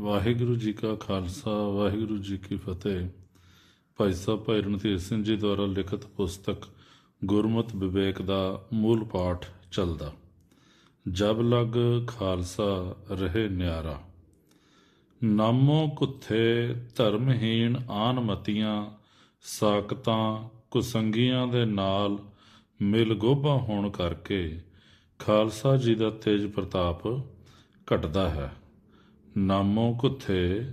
ਵਾਹਿਗੁਰੂ ਜੀ ਕਾ ਖਾਲਸਾ, ਵਾਹਿਗੁਰੂ ਜੀ ਕੀ ਫਤਿਹ। ਭਾਈ ਸਾਹਿਬ, ਭਾਈ ਰਣਧੀਰ ਸਿੰਘ ਜੀ ਦੁਆਰਾ ਲਿਖਤ ਪੁਸਤਕ ਗੁਰਮਤਿ ਵਿਵੇਕ ਦਾ ਮੂਲ ਪਾਠ ਚੱਲਦਾ। ਜਬ ਲਗ ਖਾਲਸਾ ਰਹੇ ਨਿਆਰਾ। ਨਾਮੋ ਕੁੱਥੇ ਧਰਮਹੀਣ ਆਨ ਮਤੀਆਂ ਸਾਕਤਾਂ ਕੁਸੰਗੀਆਂ ਦੇ ਨਾਲ ਮਿਲ ਗੋਭਾ ਹੋਣ ਕਰਕੇ ਖਾਲਸਾ ਜੀ ਦਾ ਤੇਜ ਪ੍ਰਤਾਪ ਘਟਦਾ ਹੈ। ਨਾਮੋ ਕੁੱਥੇ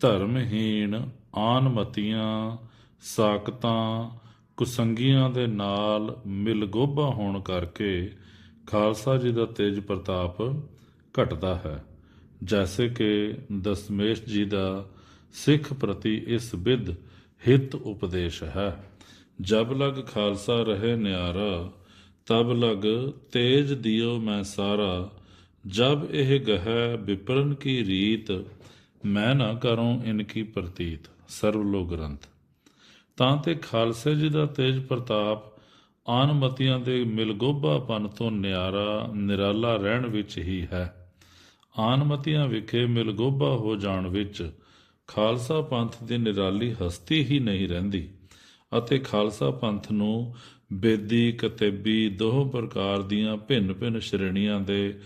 ਧਰਮਹੀਣ ਆਨ ਮਤੀਆਂ ਸਾਕਤਾਂ ਕੁਸੰਗੀਆਂ ਦੇ ਨਾਲ ਮਿਲ ਗੋਭਾ ਹੋਣ ਕਰਕੇ ਖਾਲਸਾ ਜੀ ਦਾ ਤੇਜ ਪ੍ਰਤਾਪ ਘਟਦਾ ਹੈ। ਜੈਸੇ ਕਿ ਦਸਮੇਸ਼ ਜੀ ਦਾ ਸਿੱਖ ਪ੍ਰਤੀ ਇਸ ਵਿਦ ਹਿਤ ਉਪਦੇਸ਼ ਹੈ। ਜਬ ਲਗ ਖਾਲਸਾ ਰਹੇ ਨਿਆਰਾ, ਤਬ ਲਗ ਤੇਜ ਦਿਓ ਮੈਂ ਸਾਰਾ ਜਬ ਇਹ ਗਹਿ ਵਿਪਰਨ ਕੀ ਰੀਤ, ਮੈਂ ਨਾ ਕਰੂੰ ਇਨਕੀ ਪ੍ਰਤੀਤ, ਸਰਵ ਲੋਕ ਗ੍ਰੰਥ। ਤਾਂ ਤੇ ਖਾਲਸੇ ਜੀ ਦਾ ਤੇਜ ਪ੍ਰਤਾਪ ਆਨਮਤੀਆਂ ਦੇ ਮਿਲਗੋਬਾਪਨ ਤੋਂ ਨਿਆਰਾ, ਨਿਰਾਲਾ ਰਹਿਣ ਵਿੱਚ ਹੀ ਹੈ। ਆਨਮਤੀਆਂ ਵਿਖੇ ਮਿਲਗੋਬਾ ਹੋ ਜਾਣ ਵਿੱਚ, ਖਾਲਸਾ ਪੰਥ ਦੀ ਨਿਰਾਲੀ ਹਸਤੀ ਹੀ ਨਹੀਂ ਰਹਿੰਦੀ। ਅਤੇ ਖਾਲਸਾ ਪੰਥ ਨੂੰ ਬੇਦੀ, ਕਤੇਬੀ ਦੋਹ ਪ੍ਰਕਾਰ ਦੀਆਂ ਭਿੰਨ-ਭਿੰਨ ਸ਼੍ਰੇਣੀਆਂ ਦੇ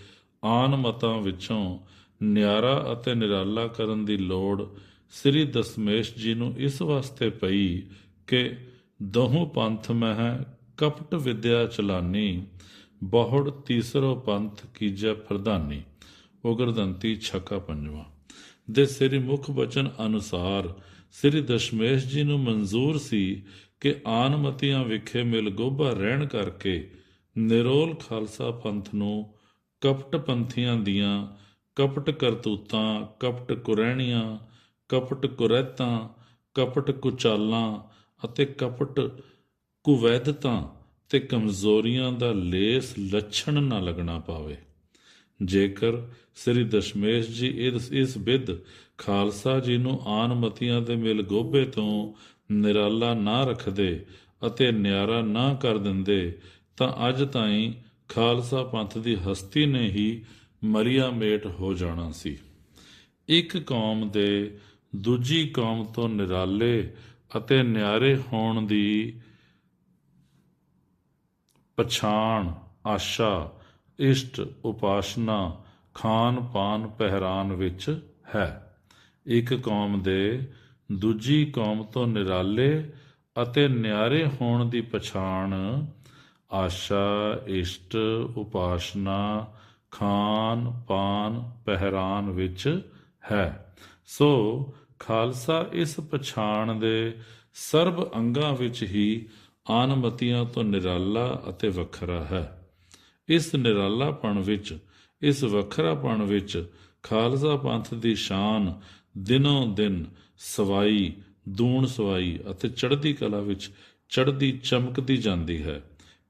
ਆਨ ਮਤਾਂ ਵਿੱਚੋਂ ਨਿਆਰਾ ਅਤੇ ਨਿਰਾਲਾ ਕਰਨ ਦੀ ਲੋੜ ਸ੍ਰੀ ਦਸਮੇਸ਼ ਜੀ ਨੂੰ ਇਸ ਵਾਸਤੇ ਪਈ ਕਿ ਦੋਹੋਂ ਪੰਥ ਮਹਿ ਕਪਟ ਵਿਦਿਆ ਚਲਾਨੀ, ਬਹੁੜ ਤੀਸਰੋ ਪੰਥ ਕੀਜੈ ਪ੍ਰਧਾਨੀ, ਉਗਰਦੰਤੀ ਛਕਾ ਪੰਜਵਾਂ। ਦੇ ਸ੍ਰੀ ਮੁਖ ਬਚਨ ਅਨੁਸਾਰ ਸ੍ਰੀ ਦਸ਼ਮੇਸ਼ ਜੀ ਨੂੰ ਮਨਜ਼ੂਰ ਸੀ ਕਿ ਆਨਮਤੀਆਂ ਵਿਖੇ ਮਿਲ ਗੋਭਾ ਰਹਿਣ ਕਰਕੇ ਨਿਰੋਲ ਖਾਲਸਾ ਪੰਥ ਨੂੰ ਕਪਟ ਪੰਥੀਆਂ ਦੀਆਂ, ਕਪਟ ਕਰਤੂਤਾਂ, ਕਪਟ ਕੁਰਹਿਣੀਆਂ ਕਪਟ ਕੁਰੈਤਾਂ, ਕਪਟ ਕੁਚਾਲਾਂ ਅਤੇ ਕਪਟ ਕੁਵੈਦਤਾਂ ਤੇ ਕਮਜ਼ੋਰੀਆਂ ਦਾ ਲੇਸ ਲੱਛਣ ਨਾ ਲੱਗਣਾ ਪਾਵੇ। ਜੇਕਰ ਸ੍ਰੀ ਦਸ਼ਮੇਸ਼ ਜੀ ਇਸ ਇਸ ਵਿਦ ਖਾਲਸਾ ਜੀ ਨੂੰ ਆਨਮਤੀਆਂ ਦੇ ਮਿਲ ਗੋਭੇ ਤੋਂ ਨਿਰਾਲਾ ਨਾ ਰੱਖਦੇ ਅਤੇ ਨਿਆਰਾ ਨਾ ਕਰ ਦਿੰਦੇ, ਤਾਂ ਅੱਜ ਤਾਈਂ ਖਾਲਸਾ ਪੰਥ ਦੀ ਹਸਤੀ ਨੇ ਹੀ ਮਰੀਆ ਮੇਟ ਹੋ ਜਾਣਾ ਸੀ। ਇੱਕ ਕੌਮ ਦੇ ਦੂਜੀ ਕੌਮ ਤੋਂ ਨਿਰਾਲੇ ਅਤੇ ਨਿਆਰੇ ਹੋਣ ਦੀ ਪਛਾਣ, ਆਸ਼ਾ, ਇਸ਼ਟ, ਉਪਾਸ਼ਨਾ ਖਾਨ ਪਾਨ ਪਹਿਰਾਨ ਵਿੱਚ ਹੈ। ਇੱਕ ਕੌਮ ਦੇ ਦੂਜੀ ਕੌਮ ਤੋਂ ਨਿਰਾਲੇ ਅਤੇ ਨਿਆਰੇ ਹੋਣ ਦੀ ਪਛਾਣ ਆਸ਼ਾ, ਇਸ਼ਟ, ਉਪਾਸ਼ਨਾ, ਖਾਨ, ਪਾਨ, ਪਹਿਰਾਨ ਵਿੱਚ ਹੈ। ਸੋ ਖਾਲਸਾ ਇਸ ਪਛਾਣ ਦੇ ਸਰਬ ਅੰਗਾਂ ਵਿੱਚ ਹੀ ਆਨਮਤੀਆਂ ਤੋਂ ਨਿਰਾਲਾ ਅਤੇ ਵੱਖਰਾ ਹੈ। ਇਸ ਨਿਰਾਲਾਪਣ ਵਿੱਚ, ਇਸ ਵੱਖਰਾਪਣ ਵਿੱਚ ਖਾਲਸਾ ਪੰਥ ਦੀ ਸ਼ਾਨ ਦਿਨੋਂ ਦਿਨ ਸਵਾਈ, ਦੂਣ ਸਵਾਈ ਅਤੇ ਚੜ੍ਹਦੀ ਕਲਾ ਵਿੱਚ ਚੜ੍ਹਦੀ ਚਮਕਦੀ ਜਾਂਦੀ ਹੈ।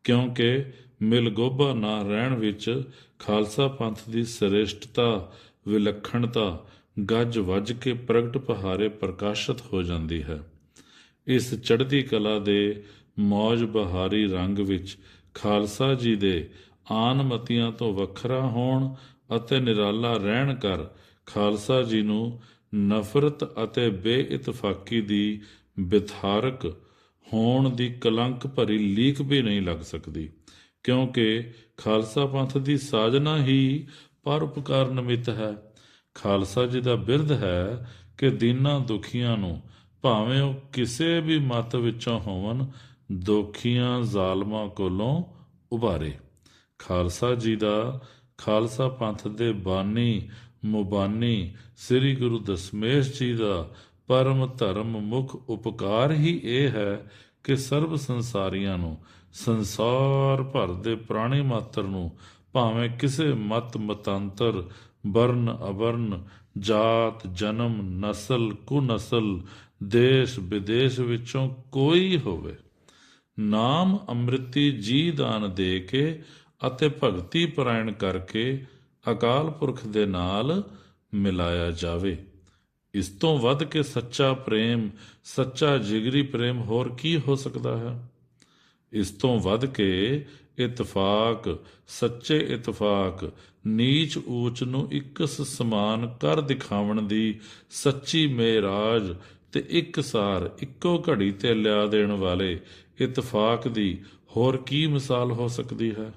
ਕਿਉਂਕਿ ਮਿਲਗੋਭਾ ਨਾ ਰਹਿਣ ਵਿੱਚ ਖਾਲਸਾ ਪੰਥ ਦੀ ਸ੍ਰੇਸ਼ਟਤਾ, ਵਿਲੱਖਣਤਾ ਗੱਜ ਵੱਜ ਕੇ ਪ੍ਰਗਟ ਪਹਾਰੇ ਪ੍ਰਕਾਸ਼ਿਤ ਹੋ ਜਾਂਦੀ ਹੈ। ਇਸ ਚੜ੍ਹਦੀ ਕਲਾ ਦੇ ਮੌਜ ਬਹਾਰੀ ਰੰਗ ਵਿੱਚ ਖਾਲਸਾ ਜੀ ਦੇ ਆਨਮਤੀਆਂ ਤੋਂ ਵੱਖਰਾ ਹੋਣ ਅਤੇ ਨਿਰਾਲਾ ਰਹਿਣ ਕਰ ਖਾਲਸਾ ਜੀ ਨੂੰ ਨਫ਼ਰਤ ਅਤੇ ਬੇਇਤਫਾਕੀ ਦੀ ਵਿਥਾਰਕ ਹੋਣ ਦੀ ਕਲੰਕ ਭਰੀ ਲੀਕ ਵੀ ਨਹੀਂ ਲੱਗ ਸਕਦੀ, ਕਿਉਂਕਿ ਖਾਲਸਾ ਪੰਥ ਦੀ ਸਾਜਨਾ ਹੀ ਪਰਉਪਕਾਰ ਨਿਮਿਤ ਹੈ। ਖਾਲਸਾ ਜੀ ਦਾ ਬਿਰਧ ਹੈ ਕਿ ਦੀਨਾ ਦੁਖੀਆਂ ਨੂੰ ਭਾਵੇਂ ਉਹ ਕਿਸੇ ਵੀ ਮਤ ਵਿੱਚੋਂ ਹੋਵਨ, ਦੁਖੀਆਂ ਜ਼ਾਲਮਾਂ ਕੋਲੋਂ ਉਭਾਰੇ ਖਾਲਸਾ ਜੀ ਦਾ ਖਾਲਸਾ ਪੰਥ ਦੇ ਬਾਨੀ, ਮੁਬਾਨੀ ਸ੍ਰੀ ਗੁਰੂ ਦਸਮੇਸ਼ ਜੀ ਦਾ ਪਰਮ ਧਰਮ ਮੁਖ ਉਪਕਾਰ ਹੀ ਇਹ ਹੈ ਕਿ ਸਰਬ ਸੰਸਾਰੀਆਂ ਨੂੰ, ਸੰਸਾਰ ਭਰ ਦੇ ਪ੍ਰਾਣੀ ਮਾਤਰ ਨੂੰ ਭਾਵੇਂ ਕਿਸੇ ਮਤ ਮਤਾਂਤਰ, ਵਰਨ ਅਵਰਨ, ਜਾਤ, ਜਨਮ, ਨਸਲ, ਕੁਨਸਲ, ਦੇਸ਼ ਵਿਦੇਸ਼ ਵਿੱਚੋਂ ਕੋਈ ਹੋਵੇ। ਨਾਮ ਅੰਮ੍ਰਿਤੀ ਜੀ ਦਾਨ ਦੇ ਕੇ ਅਤੇ ਭਗਤੀ ਪਰਾਇਣ ਕਰਕੇ ਅਕਾਲ ਪੁਰਖ ਦੇ ਨਾਲ ਮਿਲਾਇਆ ਜਾਵੇ। ਇਸ ਤੋਂ ਵੱਧ ਕੇ ਸੱਚਾ ਪ੍ਰੇਮ, ਸੱਚਾ ਜਿਗਰੀ ਪ੍ਰੇਮ ਹੋਰ ਕੀ ਹੋ ਸਕਦਾ ਹੈ? ਇਸ ਤੋਂ ਵੱਧ ਕੇ ਇਤਫਾਕ, ਸੱਚੇ ਇਤਫਾਕ, ਨੀਚ ਊਚ ਨੂੰ ਇੱਕਸ ਸਮਾਨ ਕਰ ਦਿਖਾਵਣ ਦੀ ਸੱਚੀ ਮੇਰਾਜ ਤੇ ਇੱਕਸਾਰ ਇੱਕੋ ਘੜੀ ਤੇ ਲਿਆ ਦੇਣ ਵਾਲੇ ਇਤਫਾਕ ਦੀ ਹੋਰ ਕੀ ਮਿਸਾਲ ਹੋ ਸਕਦੀ ਹੈ?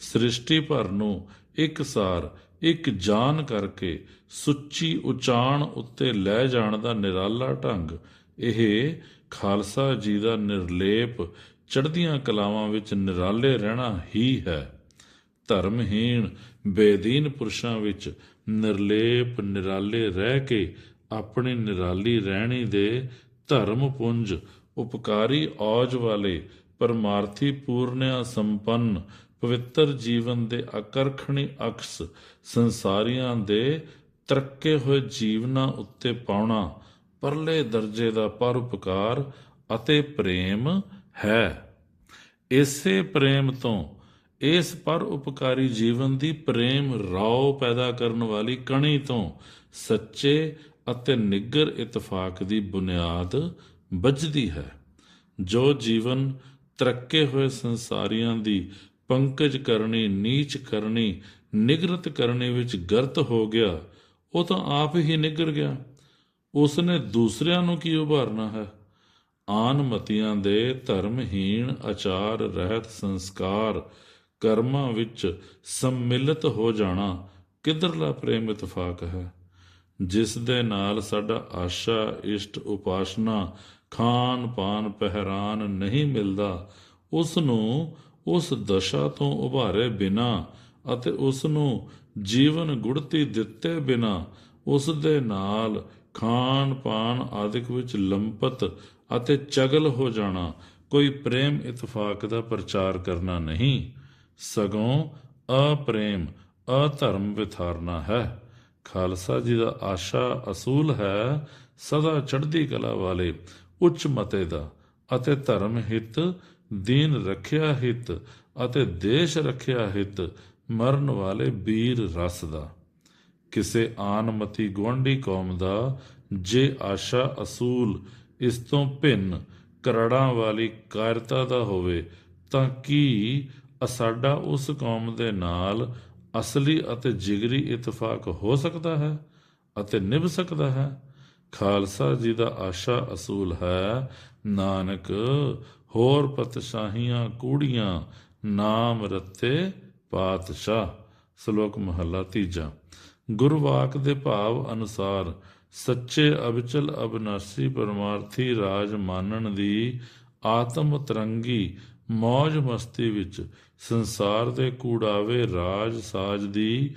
ਸ੍ਰਿਸ਼ਟੀ ਭਰ ਨੂੰ ਇੱਕਸਾਰ ਇੱਕ ਜਾਨ ਕਰਕੇ ਸੁੱਚੀ ਉਚਾਣ ਉੱਤੇ ਲੈ ਜਾਣ ਦਾ ਨਿਰਾਲਾ ਢੰਗ। ਇਹ ਖਾਲਸਾ ਜੀ ਦਾ ਨਿਰਲੇਪ ਚੜ੍ਹਦੀਆਂ ਕਲਾਵਾਂ ਵਿੱਚ ਨਿਰਾਲੇ ਰਹਿਣਾ ਹੀ ਹੈ। ਧਰਮਹੀਣ, ਬੇਦੀਨ ਪੁਰਸ਼ਾਂ ਵਿੱਚ ਨਿਰਲੇਪ ਨਿਰਾਲੇ ਰਹਿ ਕੇ ਆਪਣੀ ਨਿਰਾਲੀ ਰਹਿਣੀ ਦੇ ਧਰਮ ਪੁੰਜ, ਉਪਕਾਰੀ ਔਜ ਵਾਲੇ ਪਰਮਾਰਥੀ ਪੂਰਨਿਆ ਸੰਪੰਨ ਪਵਿੱਤਰ ਜੀਵਨ ਦੇ ਆਕਰਖਣੀ ਅਕਸ ਸੰਸਾਰੀਆਂ ਦੇ ਤਰੱਕੇ ਹੋਏ ਜੀਵਨਾਂ ਉੱਤੇ ਪਾਉਣਾ ਪਰਲੇ ਦਰਜੇ ਦਾ ਪਰਉਪਕਾਰ ਅਤੇ ਪ੍ਰੇਮ ਹੈ। ਇਸੇ ਪ੍ਰੇਮ ਤੋਂ ਇਸ ਪਰ ਉਪਕਾਰੀ ਜੀਵਨ ਦੀ ਪ੍ਰੇਮ ਰਾਉ ਪੈਦਾ ਕਰਨ ਵਾਲੀ ਕਣੀ ਤੋਂ ਸੱਚੇ ਅਤੇ ਨਿੱਗਰ ਇਤਫਾਕ ਦੀ ਬੁਨਿਆਦ ਵੱਜਦੀ ਹੈ। ਜੋ ਜੀਵਨ ਤਰੱਕੇ ਹੋਏ ਸੰਸਾਰੀਆਂ ਦੀ ਪੰਕਜ ਕਰਨੀ, ਨੀਚ ਕਰਨੀ, ਨਿਗਰਤ ਕਰਨੇ ਵਿੱਚ ਗਰਤ ਹੋ ਗਿਆ, ਉਹ ਤਾਂ ਆਪ ਹੀ ਨਿਗਰ ਗਿਆ। ਉਸ ਨੇ ਦੂਸਰਿਆਂ ਨੂੰ ਕੀ ਉਭਾਰਨਾ ਹੈ? ਆਨ ਮਤੀਆਂ ਦੇ ਧਰਮਹੀਣ ਆਚਾਰ ਰਹਿਤ ਸੰਸਕਾਰ, ਕਰਮਾਂ ਵਿੱਚ ਸੰਮਿਲਿਤ ਹੋ ਜਾਣਾ ਕਿਧਰਲਾ ਪ੍ਰੇਮ ਇਤਫਾਕ ਹੈ? ਜਿਸ ਦੇ ਨਾਲ ਸਾਡਾ ਆਸ਼ਾ, ਇਸ਼ਟ, ਉਪਾਸਨਾ ਖਾਨ ਪਾਨ ਪਹਿਰਾਨ ਨਹੀਂ ਮਿਲਦਾ ਉਸ ਨੂੰ ਉਸ ਦਸ਼ਾ ਤੋਂ ਉਭਾਰੇ ਬਿਨਾ ਅਤੇ ਉਸ ਨੂੰ ਜੀਵਨ ਗੁੜਤੀ ਦਿੱਤੇ ਬਿਨਾ ਉਸ ਦੇ ਨਾਲ ਖਾਣ ਪਾਣ ਆਦਿਕ ਵਿੱਚ ਲੰਪਤ ਅਤੇ ਚਗਲ ਹੋ ਜਾਣਾ, ਕੋਈ ਪ੍ਰੇਮ ਇਤਫਾਕ ਦਾ ਪ੍ਰਚਾਰ ਕਰਨਾ ਨਹੀਂ। ਸਗੋਂ ਅਪ੍ਰੇਮ, ਅਧਰਮ ਵਿਥਾਰਨਾ ਹੈ। ਖਾਲਸਾ ਜੀ ਦਾ ਆਸ਼ਾ ਅਸੂਲ ਹੈ ਸਦਾ ਚੜ੍ਹਦੀ ਕਲਾ ਵਾਲੇ, ਉੱਚ ਮਤੇ ਦਾ। ਅਤੇ ਧਰਮ ਹਿਤ, ਦੀਨ ਰੱਖਿਆ ਹਿਤ ਅਤੇ ਦੇਸ਼ ਰੱਖਿਆ ਹਿਤ ਮਰਨ ਵਾਲੇ ਵੀਰ ਰਸ ਦਾ। ਕਿਸੇ ਆਨਮਤੀ ਗੁਆਂਢੀ ਕੌਮ ਦਾ ਜੇ ਆਸ਼ਾ ਅਸੂਲ ਇਸ ਤੋਂ ਭਿੰਨ ਕਰੜਾਂ ਵਾਲੀ ਕਾਇਰਤਾ ਦਾ ਹੋਵੇ, ਤਾਂ ਕੀ ਸਾਡਾ ਉਸ ਕੌਮ ਦੇ ਨਾਲ ਅਸਲੀ ਅਤੇ ਜਿਗਰੀ ਇਤਫਾਕ ਹੋ ਸਕਦਾ ਹੈ ਅਤੇ ਨਿਭ ਸਕਦਾ ਹੈ? ਖਾਲਸਾ ਜੀ ਦਾ ਆਸ਼ਾ ਅਸੂਲ ਹੈ, ਨਾਨਕ, ਹੋਰ ਪਤਸ਼ਾਹੀਆਂ ਕੂੜੀਆਂ, ਨਾਮ ਰੱਤੇ ਪਾਤਸ਼ਾਹ। ਸ਼ਲੋਕ ਮਹੱਲਾ ਤੀਜਾ। ਗੁਰਵਾਕ ਦੇ ਭਾਵ ਅਨੁਸਾਰ, ਸੱਚੇ ਅਬਚਲ ਅਬਨਾਸੀ ਪਰਮਾਰਥੀ ਰਾਜ ਮਾਨਣ ਦੀ ਆਤਮ ਤਰੰਗੀ ਮौज ਮਸਤੀ ਵਿੱਚ ਸੰਸਾਰ ਦੇ ਕੂੜਾਵੇ ਰਾਜ ਸਾਜ ਦੀ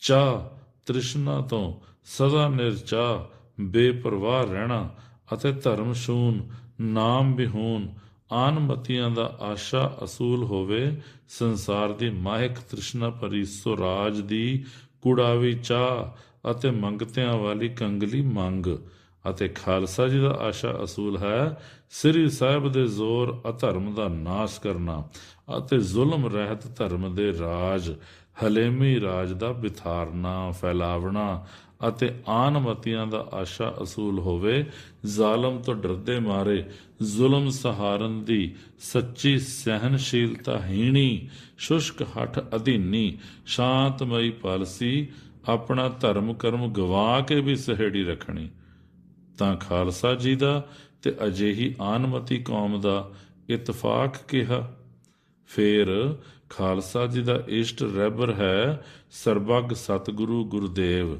ਚਾਹ ਤ੍ਰਿਸ਼ਨਾ ਤੋਂ ਸਦਾ ਨਿਰਚਾ ਬੇਪਰਵਾਹ ਰਹਿਣਾ ਅਤੇ ਧਰਮ ਸ਼ੂਨ ਨਾਮ ਵਿਹੂਨ ਆਨਮਤੀਆਂ ਦਾ ਆਸ਼ਾ ਅਸੂਲ ਹੋਵੇ, ਸੰਸਾਰ ਦੀ ਮਾਹਿਕ ਤ੍ਰਿਸ਼ਨਾ ਭਰੀ ਸੁਰਾਜ ਦੀ ਕੁੜਾਵੀ ਚਾਹ ਅਤੇ ਮੰਗਤਿਆਂ ਵਾਲੀ ਕੰਗਲੀ ਮੰਗ। ਅਤੇ ਖਾਲਸਾ ਜੀ ਦਾ ਆਸ਼ਾ ਅਸੂਲ ਹੈ, ਸ੍ਰੀ ਸਾਹਿਬ ਦੇ ਜ਼ੋਰ ਅਧਰਮ ਦਾ ਨਾਸ਼ ਕਰਨਾ ਅਤੇ ਜ਼ੁਲਮ ਰਹਿਤ ਧਰਮ ਦੇ ਰਾਜ, ਹਲੇਮੀ ਰਾਜ ਦਾ ਵਿਥਾਰਨਾ ਫੈਲਾਵਣਾ ਅਤੇ ਆਨ ਮਤੀਆਂ ਦਾ ਆਸ਼ਾ ਅਸੂਲ ਹੋਵੇ, ਜ਼ਾਲਮ ਤੋਂ ਡਰਦੇ ਮਾਰੇ, ਜ਼ੁਲਮ ਸਹਾਰਨ ਦੀ ਸੱਚੀ ਸਹਿਨਸ਼ੀਲਤਾ ਹੀਣੀ, ਸ਼ੁਸ਼ਕ ਹੱਠ ਅਧੀਨੀ, ਸ਼ਾਂਤਮਈ ਪਾਲਸੀ, ਆਪਣਾ ਧਰਮ ਕਰਮ ਗਵਾ ਕੇ ਵੀ ਸਹਿੜੀ ਰੱਖਣੀ। ਤਾਂ ਖਾਲਸਾ ਜੀ ਦਾ ਤੇ ਅਜਿਹੀ ਆਨਮਤੀ ਕੌਮ ਦਾ ਇਤਫਾਕ ਕਿਹਾ। ਫੇਰ ਖਾਲਸਾ ਜੀ ਦਾ ਇਸ਼ਟ ਰਹਿਬਰ ਹੈ ਸਰਬੱਗ ਸਤਿਗੁਰੂ ਗੁਰਦੇਵ।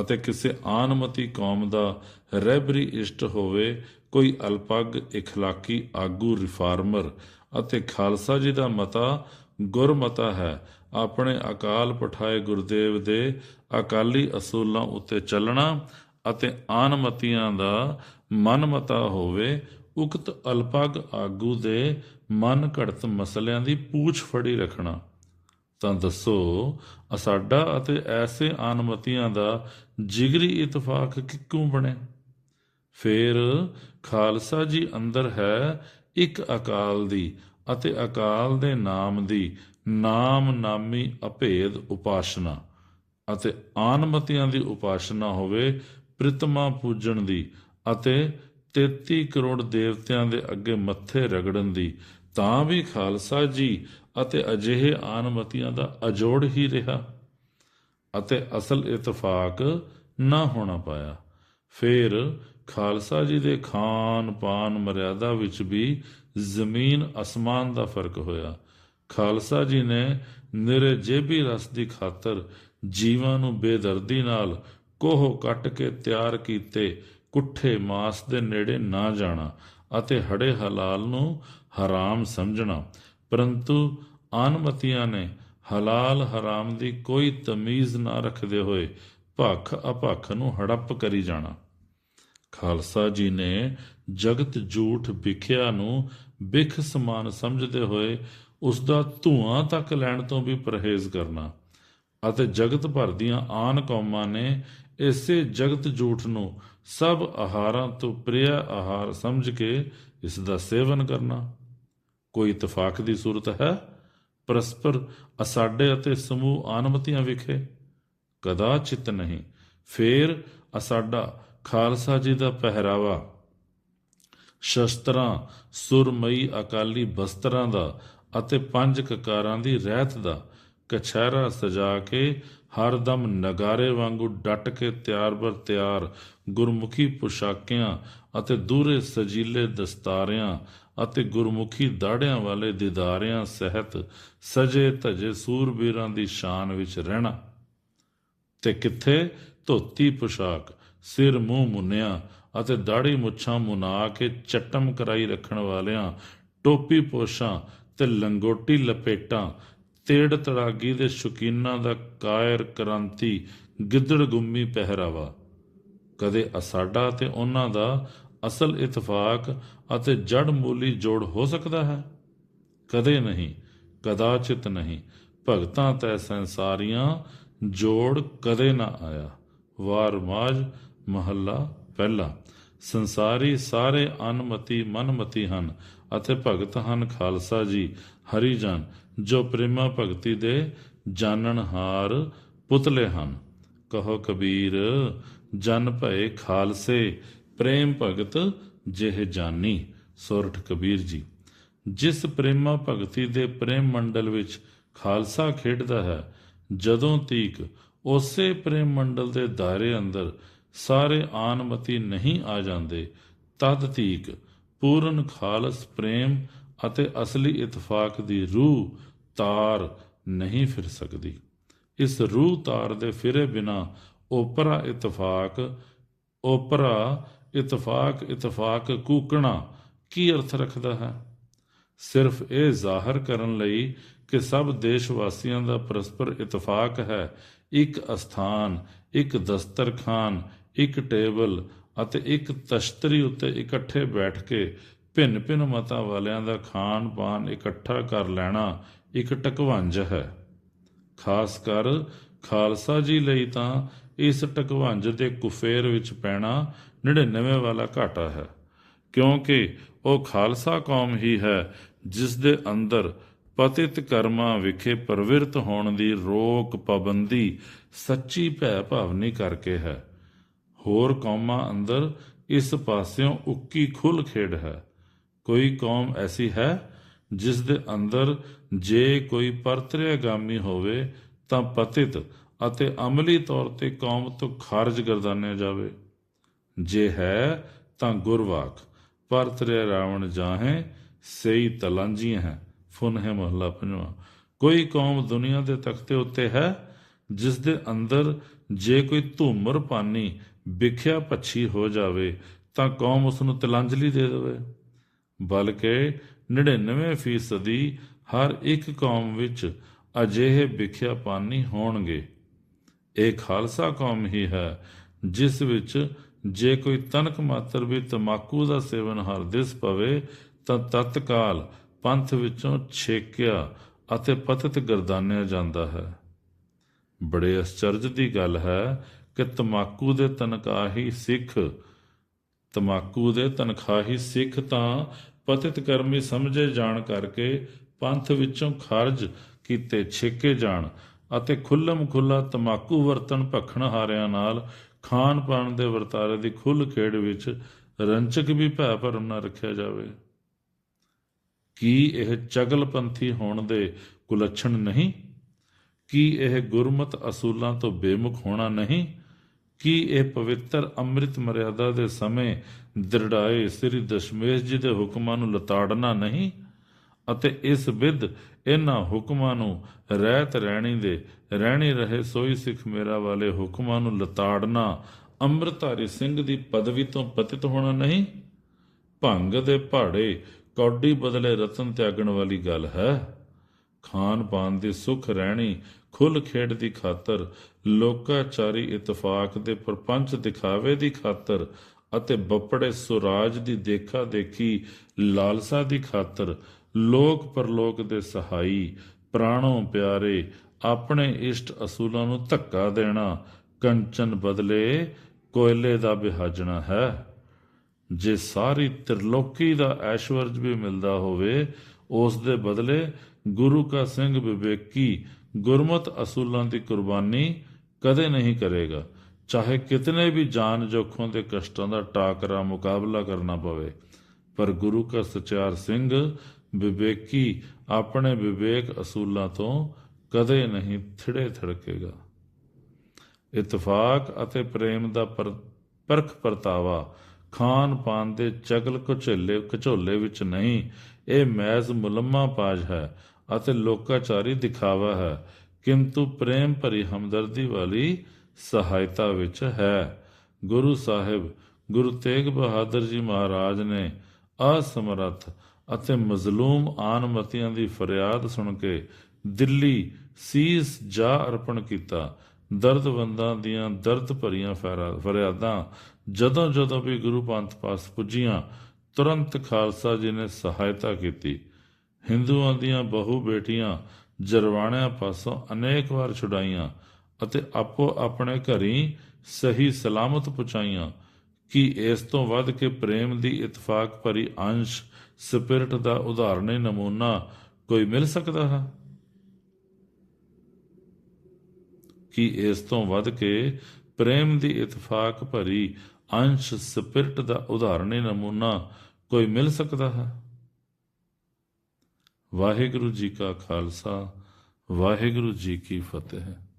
ਅਤੇ ਕਿਸੇ ਆਨਮਤੀ ਕੌਮ ਦਾ ਰਹਿਬਰੀ ਇਸ਼ਟ ਹੋਵੇ, ਕੋਈ ਅਲਪਗ ਇਖਲਾਕੀ ਆਗੂ ਰਿਫਾਰਮਰ ਅਤੇ ਖਾਲਸਾ ਜੀ ਦਾ ਮਤਾ ਗੁਰਮਤਾ ਹੈ। ਆਪਣੇ ਅਕਾਲ ਪਠਾਏ ਗੁਰਦੇਵ ਦੇ ਅਕਾਲੀ ਅਸੂਲਾਂ ਉੱਤੇ ਚੱਲਣਾ ਅਤੇ ਆਨਮਤੀਆਂ ਦਾ ਮਨਮਤਾ ਹੋਵੇ, ਉਕਤ ਅਲਪਗ ਆਗੂ ਦੇ ਮਨ ਘੜਤ ਮਸਲਿਆਂ ਦੀ ਪੂਛ ਫੜੀ ਰੱਖਣਾ। ਤਾਂ ਦੱਸੋ ਸਾਡਾ ਅਤੇ ਐਸੇ ਆਨਮਤੀਆਂ ਦਾ ਜਿਗਰੀ ਇਤਫਾਕ ਕਿੱਕੂ ਬਣੇ ਫੇਰ, ਖਾਲਸਾ ਜੀ ਅੰਦਰ ਹੈ ਇੱਕ ਅਕਾਲ ਦੀ ਅਤੇ ਅਕਾਲ ਦੇ ਨਾਮ ਦੀ ਨਾਮ ਨਾਮੀ ਅਭੇਦ ਉਪਾਸਨਾ ਅਤੇ ਆਨਮਤੀਆਂ ਦੀ ਉਪਾਸਨਾ ਹੋਵੇ ਪ੍ਰਿਤਮਾ ਪੂਜਣ ਦੀ ਅਤੇ 33 ਕਰੋੜ ਦੇਵਤਿਆਂ ਦੇ ਅੱਗੇ ਮੱਥੇ ਰਗੜਨ ਦੀ, ਤਾਂ ਵੀ ਖਾਲਸਾ ਜੀ ਅਤੇ ਅਜਿਹੇ ਆਨਮਤੀਆਂ ਦਾ ਅਜੋੜ ਹੀ ਰਿਹਾ ਅਤੇ ਅਸਲ ਇਤਫਾਕ ਨਾ ਹੋਣਾ ਪਾਇਆ। ਫਿਰ ਖਾਲਸਾ ਜੀ ਦੇ ਖਾਨ ਪਾਨ ਮਰਿਆਦਾ ਵਿੱਚ ਵੀ ਜ਼ਮੀਨ ਅਸਮਾਨ ਦਾ ਫ਼ਰਕ ਹੋਇਆ। ਖਾਲਸਾ ਜੀ ਨੇ ਨਿਰੇ ਜੇਬੀ ਰਸ ਦੀ ਖਾਤਰ ਜੀਵਾਂ ਨੂੰ ਬੇਦਰਦੀ ਨਾਲ ਕੋਹ ਕੱਟ ਕੇ ਤਿਆਰ ਕੀਤੇ ਕੁੱਠੇ ਮਾਸ ਦੇ ਨੇੜੇ ਨਾ ਜਾਣਾ ਅਤੇ ਹੜੇ ਹਲਾਲ ਨੂੰ ਹਰਾਮ ਸਮਝਣਾ ਪਰੰਤੂ ਆਨਮਤੀਆਂ ਨੇ ਹਲਾਲ ਹਰਾਮ ਦੀ ਕੋਈ ਤਮੀਜ਼ ਨਾ ਰੱਖਦੇ ਹੋਏ ਭੱਖ ਅਭੱਖ ਨੂੰ ਹੜੱਪ ਕਰੀ ਜਾਣਾ। ਖਾਲਸਾ ਜੀ ਨੇ ਜਗਤ ਝੂਠ ਵਿਖਿਆ ਨੂੰ ਬਿਖ ਸਮਾਨ ਸਮਝਦੇ ਹੋਏ ਉਸ ਦਾ ਧੂਆਂ ਤੱਕ ਲੈਣ ਤੋਂ ਵੀ ਪਰਹੇਜ਼ ਕਰਨਾ ਅਤੇ ਜਗਤ ਭਰ ਦੀਆਂ ਆਨ ਕੌਮਾਂ ਨੇ ਇਸੇ ਜਗਤ ਝੂਠ ਨੂੰ ਸਭ ਆਹਾਰਾਂ ਤੋਂ ਪ੍ਰਿਆ ਆਹਾਰ ਸਮਝ ਕੇ ਇਸ ਦਾ ਸੇਵਨ ਕਰਨਾ। ਕੋਈ ਇਤਫਾਕ ਦੀ ਸੂਰਤ ਹੈ? ਪਰਸਪਰ ਅਸਾਡੇ ਅਤੇ ਸਮੂਹ ਆਨਮਤੀਆਂ ਵਿਖੇ? ਕਦਾਚਿਤ ਨਹੀਂ। ਫੇਰ ਅਸਾਡਾ ਖਾਲਸਾ ਜੀ ਦਾ ਪਹਿਰਾਵਾ। ਸ਼ਸਤਰਾਂ, ਸੁਰਮਈ ਅਕਾਲੀ ਬਸਤਰਾਂ ਦਾ ਅਤੇ ਪੰਜ ਕਕਾਰਾਂ ਦੀ ਰਹਿਤ ਦਾ ਕਛਹਿਰਾ ਸਜਾ ਕੇ ਹਰਦਮ ਨਗਾਰੇ ਵਾਂਗੂ ਡਟ ਕੇ ਤਿਆਰ ਬਰ ਤਿਆਰ ਗੁਰਮੁਖੀ ਪੁਸ਼ਾਕਿਆਂ ਅਤੇ ਦੂਰੇ ਸਜੀਲੇ ਦਸਤਾਰਿਆਂ ਅਤੇ ਗੁਰਮੁਖੀ ਦਾੜਿਆਂ ਵਾਲੇ ਦਿਦਾਰਿਆਂ ਸਹਿਤ ਸਜੇ ਧਜੇ ਸੂਰਬੀਰਾਂ ਦੀ ਸ਼ਾਨ ਵਿੱਚ ਰਹਿਣਾ। ਤੇ ਕਿੱਥੇ? ਧੋਤੀ ਪੁਸ਼ਾਕ, ਸਿਰ ਮੂੰਹ ਮੁੰਨਿਆ ਅਤੇ ਦਾੜੀ ਮੁੱਛਾਂ ਮੁਨਾ ਕੇ ਚਟਮ ਕਰਾਈ ਰੱਖਣ ਵਾਲਿਆਂ, ਟੋਪੀ ਪੋਸ਼ਾਂ ਤੇ ਲੰਗੋਟੀ ਲਪੇਟਾਂ, ਤੇੜ ਤੜਾਗੀ ਦੇ ਸ਼ੁਕੀਨਾਂ ਦਾ ਕਾਇਰ ਕ੍ਰਾਂਤੀ ਗਿੱਦੜ ਗੁੰਮੀ ਪਹਿਰਾਵਾ। ਕਦੇ ਅਸਾਡਾ ਤੇ ਉਹਨਾਂ ਦਾ ਅਸਲ ਇਤਫਾਕ ਅਤੇ ਜੜ ਮੂਲੀ ਜੋੜ ਹੋ ਸਕਦਾ ਹੈ? ਕਦੇ ਨਹੀਂ, ਕਦਾਚਿਤ ਨਹੀਂ। ਭਗਤਾਂ ਤੈ ਸੰਸਾਰੀਆਂ, ਜੋੜ ਕਦੇ ਨਾ ਆਇਆ। ਵਾਰ ਮਹੱਲਾ ਪਹਿਲਾ। ਸੰਸਾਰੀ ਸਾਰੇ ਅਨਮਤੀ ਮਨਮਤੀ ਹਨ ਅਤੇ ਭਗਤ ਹਨ ਖਾਲਸਾ ਜੀ, ਹਰੀ ਜਨ, ਜੋ ਪ੍ਰੇਮਾ ਭਗਤੀ ਦੇ ਜਾਣਨਹਾਰ ਪੁਤਲੇ ਹਨ। ਕਹੋ ਕਬੀਰ, ਜਨ ਭਏ ਖਾਲਸੇ ਪ੍ਰੇਮ ਭਗਤ ਜਿਹ ਜਾਨੀ, ਸੋਰਠ ਕਬੀਰ ਜੀ। ਜਿਸ ਪ੍ਰੇਮਾ ਭਗਤੀ ਦੇ ਪ੍ਰੇਮ ਮੰਡਲ ਵਿੱਚ ਖਾਲਸਾ ਖੇਡਦਾ ਹੈ, ਜਦੋਂ ਤੀਕ ਉਸੇ ਪ੍ਰੇਮ ਮੰਡਲ ਦੇ ਦਾਇਰੇ ਅੰਦਰ ਸਾਰੇ ਆਨਮਤੀ ਨਹੀਂ ਆ ਜਾਂਦੇ, ਤਦ ਤੀਕ ਪੂਰਨ ਖਾਲਸ ਪ੍ਰੇਮ ਅਤੇ ਅਸਲੀ ਇਤਫਾਕ ਦੀ ਰੂਹ ਤਾਰ ਨਹੀਂ ਫਿਰ ਸਕਦੀ। ਇਸ ਰੂਹ ਤਾਰ ਦੇ ਫਿਰੇ ਬਿਨਾ ਓਪਰਾ ਇਤਫਾਕ, ਓਪਰਾ ਇਤਫਾਕ ਇਤਫਾਕ ਕੂਕਣਾ ਕੀ ਅਰਥ ਰੱਖਦਾ ਹੈ? ਸਿਰਫ ਇਹ ਜ਼ਾਹਰ ਕਰਨ ਲਈ ਕਿ ਸਭ ਦੇਸ਼ ਵਾਸੀਆਂ ਦਾ ਪਰਸਪਰ ਇਤਫਾਕ ਹੈ। ਇੱਕ ਅਸਥਾਨ, ਇੱਕ ਦਸਤਰਖਾਨ, ਇੱਕ ਟੇਬਲ ਅਤੇ ਇੱਕ ਤਸ਼ਤਰੀ ਉੱਤੇ ਇਕੱਠੇ ਬੈਠ ਕੇ ਭਿੰਨ-ਭਿੰਨ ਮਤਾਂ ਵਾਲਿਆਂ ਦਾ ਖਾਣ ਪਾਨ ਇਕੱਠਾ ਕਰ ਲੈਣਾ ਇੱਕ ਟਕਵੰਜ ਹੈ। ਖਾਸ ਕਰ ਖਾਲਸਾ ਜੀ ਲਈ ਤਾਂ ਇਸ ਟਕਵੰਜ ਦੇ ਕੁਫੇਰ ਵਿੱਚ ਪੈਣਾ 99 ਵਾਲਾ ਘਾਟਾ ਹੈ, ਕਿਉਂਕਿ ਉਹ ਖਾਲਸਾ ਕੌਮ ਹੀ ਹੈ ਜਿਸ ਦੇ ਅੰਦਰ ਪਤਿਤ ਕਰਮਾਂ ਵਿਖੇ ਪ੍ਰਵਿਰਤ ਹੋਣ ਦੀ ਰੋਕ ਪਾਬੰਦੀ ਸੱਚੀ ਭੈ ਭਾਵਨੀ ਕਰਕੇ ਹੈ। ਹੋਰ ਕੌਮਾਂ ਅੰਦਰ ਇਸ ਪਾਸਿਓਂ ਉੱਕੀ ਖੁੱਲ ਖੇਡ ਹੈ। ਕੋਈ ਕੌਮ ਐਸੀ ਹੈ ਜਿਸ ਦੇ ਅੰਦਰ ਜੇ ਕੋਈ ਪਰਤਰਿਆਗਾਮੀ ਹੋਵੇ, ਤਾਂ ਪਤਿਤ ਅਤੇ ਅਮਲੀ ਤੌਰ ਤੇ ਕੌਮ ਤੋਂ ਖਾਰਜ ਗਰਦਾਨਿਆ ਜਾਵੇ। ਜੇ ਹੈ, ਤਾਂ ਗੁਰਵਾਕ। ਪਰਤਰਿਆ ਰਾਵਣ ਜਾਹੇ, ਸਈ ਤਲਾਂਜੀਆਂ ਹੈ। ਫੁਨ ਹੈ ਮਹਲਾ ਪੰਜਵਾਂ। ਕੋਈ ਕੌਮ ਦੁਨੀਆ ਦੇ ਤਖਤੇ ਉੱਤੇ ਹੈ, ਜਿਸ ਦੇ ਅੰਦਰ ਜੇ ਕੋਈ ਧੂਮਰ ਪਾਨੀ, ਵਿਖਿਆ ਪੱਛੀ ਹੋ ਜਾਵੇ, ਤਾਂ ਕੌਮ ਉਸ ਨੂੰ ਤਿਲਾਂਜਲੀ ਦੇ ਦੇਵੇ। ਬਲਕਿ 99% ਫੀਸਦੀ ਹਰ ਇੱਕ ਕੌਮ ਵਿੱਚ ਅਜਿਹੇ ਵਿਖਿਆ ਪਾਨੀ ਹੋਣਗੇ। ਇਹ ਖਾਲਸਾ ਕੌਮ ਹੀ ਹੈ, ਜਿਸ ਵਿੱਚ ਜੇ ਕੋਈ ਤਨਕ ਮਾਤਰ ਵੀ ਤਮਾਕੂ ਦਾ ਸੇਵਨ ਹਰ ਦਿਸ ਪਵੇ, ਤਾਂ ਤਤਕਾਲ ਪੰਥ ਵਿੱਚੋਂ ਛੇਕਿਆ ਅਤੇ ਪਤਿਤ ਗਰਦਾਨਿਆ ਜਾਂਦਾ ਹੈ। ਬੜੇ ਅਚਰਜ ਦੀ ਗੱਲ ਹੈ ਕਿ ਤਮਾਕੂ ਦੇ ਤਨਖਾਹੀ ਸਿੱਖ, ਤਮਾਕੂ ਦੇ ਤਨਖਾਹੀ ਸਿੱਖ ਤਾਂ ਪਤਿਤ ਕਰਮੀ ਸਮਝੇ ਜਾਣ ਕਰਕੇ ਪੰਥ ਵਿੱਚੋਂ ਖਾਰਜ ਕੀਤੇ ਛੇਕੇ ਜਾਣ ਅਤੇ ਖੁੱਲਮ ਖੁੱਲਾ ਤਮਾਕੂ ਵਰਤਨ ਭਖਣ ਹਾਰਿਆਂ ਨਾਲ ਖਾਣ ਪਾਣ ਦੇ ਵਰਤਾਰੇ ਦੀ ਖੁੱਲ ਖੇਡ ਵਿੱਚ ਰੰਚਕ ਵੀ ਭੈ ਭਰਮ ਨਾ ਰੱਖਿਆ ਜਾਵੇ। ਕੀ ਇਹ ਚਗਲਪੰਥੀ ਹੋਣ ਦੇ ਕੁਲੱਛਣ ਨਹੀਂ? ਕੀ ਇਹ ਗੁਰਮਤ ਅਸੂਲਾਂ ਤੋਂ ਬੇਮੁਖ ਹੋਣਾ ਨਹੀਂ? ਕੀ ਇਹ ਪਵਿੱਤਰ ਅੰਮ੍ਰਿਤ ਮਰਿਆਦਾ ਦੇ ਸਮੇਂ ਦ੍ਰਿੜਾਏ ਸ੍ਰੀ ਦਸ਼ਮੇਸ਼ ਜੀ ਦੇ ਹੁਕਮਾਂ ਨੂੰ ਲਤਾੜਨਾ ਨਹੀਂ? ਅਤੇ ਇਸ ਵਿਦ ਇਹਨਾਂ ਹੁਕਮਾਂ ਨੂੰ ਰਹਿਤ ਰਹਿਣੀ ਦੇ, ਰਹਿਣੀ ਰਹੇ ਸੋਈ ਸਿੱਖ ਮੇਰਾ ਵਾਲੇ ਹੁਕਮਾਂ ਨੂੰ ਲਤਾੜਨਾ, ਅੰਮ੍ਰਿਤਧਾਰੀ ਸਿੰਘ ਦੀ ਪਦਵੀ ਤੋਂ ਪਤਿਤ ਹੋਣਾ ਨਹੀਂ? ਭੰਗ ਦੇ ਪਹਾੜੇ ਕੌਡੀ ਬਦਲੇ ਰਤਨ ਤਿਆਗਣ ਵਾਲੀ ਗੱਲ ਹੈ। ਖਾਨ ਪਾਨ ਦੀ ਸੁਖ ਰਹਿਣੀ ਖੁੱਲ ਖੇਡ ਦੀ ਖਾਤਰ, ਲੋਕਾਚਾਰੀ ਇਤਫਾਕ ਦੇ ਪਰਪੰਚ ਦਿਖਾਵੇ ਦੀ ਖਾਤਰ ਅਤੇ ਬੱਪੜੇ ਸੁਰਾਜ ਦੀ ਦੇਖਾ ਦੇਖੀ ਲਾਲਸਾ ਦੀ ਖਾਤਰ ਲੋਕ ਪਰਲੋਕ ਦੇ ਸਹਾਈ, ਪ੍ਰਾਣੋਂ ਪਿਆਰੇ, ਆਪਣੇ ਇਸ਼ਟ ਅਸੂਲਾਂ ਨੂੰ ਧੱਕਾ ਦੇਣਾ, ਕੰਚਨ ਬਦਲੇ ਕੋਇਲੇ ਦਾ ਵਿਹਾਜਣਾ ਹੈ। ਜੇ ਸਾਰੀ ਤ੍ਰਿਲੋਕੀ ਦਾ ਐਸ਼ਵਰਜ ਵੀ ਮਿਲਦਾ ਹੋਵੇ, ਉਸ ਦੇ ਬਦਲੇ ਗੁਰੂ ਕਾ ਸਿੰਘ ਵਿਵੇਕੀ ਗੁਰਮਤ ਅਸੂਲਾਂ ਦੀ ਕੁਰਬਾਨੀ ਕਦੇ ਨਹੀਂ ਕਰੇਗਾ। ਚਾਹੇ ਕਿਤਨੇ ਵੀ ਜਾਨ ਜੋਖੋਂ ਦੇ ਕਸ਼ਟਾਂ ਦਾ ਟਾਕਰਾ ਮੁਕਾਬਲਾ ਕਰਨਾ ਪਵੇ, ਪਰ ਗੁਰੂ ਕਾ ਸਚਿਆਰ ਸਿੰਘ ਵਿਵੇਕੀ ਆਪਣੇ ਵਿਵੇਕ ਅਸੂਲਾਂ ਤੋਂ ਕਦੇ ਨਹੀਂ ਥਿੜੇ ਥੜਕੇਗਾ। ਇਤਫਾਕ ਅਤੇ ਪ੍ਰੇਮ ਦਾ ਪਰਖ ਪਰਤਾਵਾ ਖਾਨ ਪਾਨ ਦੇ ਚਗਲ ਕੁਚੇਲੇ ਕਚੋਲੇ ਵਿੱਚ ਨਹੀਂ, ਇਹ ਮਹਿਜ਼ ਮੁਲੰਮਾ ਪਾਜ ਹੈ ਅਤੇ ਲੋਕਾਚਾਰੀ ਦਿਖਾਵਾ ਹੈ, ਕਿੰਤੂ ਪ੍ਰੇਮ ਭਰੀ ਹਮਦਰਦੀ ਵਾਲੀ ਸਹਾਇਤਾ ਵਿੱਚ ਹੈ। ਗੁਰੂ ਸਾਹਿਬ, ਗੁਰੂ ਤੇਗ ਬਹਾਦਰ ਜੀ ਮਹਾਰਾਜ ਨੇ ਅਸਮਰੱਥ ਅਤੇ ਮਜ਼ਲੂਮ ਆਨਮਤੀਆਂ ਦੀ ਫਰਿਆਦ ਸੁਣ ਕੇ ਦਿੱਲੀ ਸੀਸ ਜਾ ਅਰਪਣ ਕੀਤਾ। ਦਰਦਵੰਦਾਂ ਦੀਆਂ ਦਰਦ ਭਰੀਆਂ ਫਰਿਆ- ਫਰਿਆਦਾਂ ਜਦੋਂ ਜਦੋਂ ਵੀ ਗੁਰੂ ਪੰਥ ਪਾਸ ਪੁੱਜੀਆਂ, ਤੁਰੰਤ ਖਾਲਸਾ ਜੀ ਨੇ ਸਹਾਇਤਾ ਕੀਤੀ। ਹਿੰਦੂਆਂ ਦੀਆਂ ਬਹੁ ਬੇਟੀਆਂ ਜਰਵਾਣਿਆਂ ਪਾਸੋਂ ਅਨੇਕ ਵਾਰ ਛੁਡਾਈਆਂ ਅਤੇ ਆਪੋ ਆਪਣੇ ਘਰੀ ਸਹੀ ਸਲਾਮਤ ਪਹੁੰਚਾਈਆਂ ਕਿ ਇਸ ਤੋਂ ਵੱਧ ਕੇ ਪ੍ਰੇਮ ਦੀ ਇਤਫਾਕ ਭਰੀ ਅੰਸ਼ ਸਪਿਰਟ ਦਾ ਉਦਾਹਰਣੀ ਨਮੂਨਾ ਕੋਈ ਮਿਲ ਸਕਦਾ ਹੈ? ਕਿ ਇਸ ਤੋਂ ਵੱਧ ਕੇ ਪ੍ਰੇਮ ਦੀ ਇਤਫਾਕ ਭਰੀ ਅੰਸ਼ ਸਪਿਰਟ ਦਾ ਉਦਾਹਰਣੀ ਨਮੂਨਾ ਕੋਈ ਮਿਲ ਸਕਦਾ ਹੈ? ਵਾਹਿਗੁਰੂ ਜੀ ਕਾ ਖਾਲਸਾ, ਵਾਹਿਗੁਰੂ ਜੀ ਕੀ ਫਤਿਹ।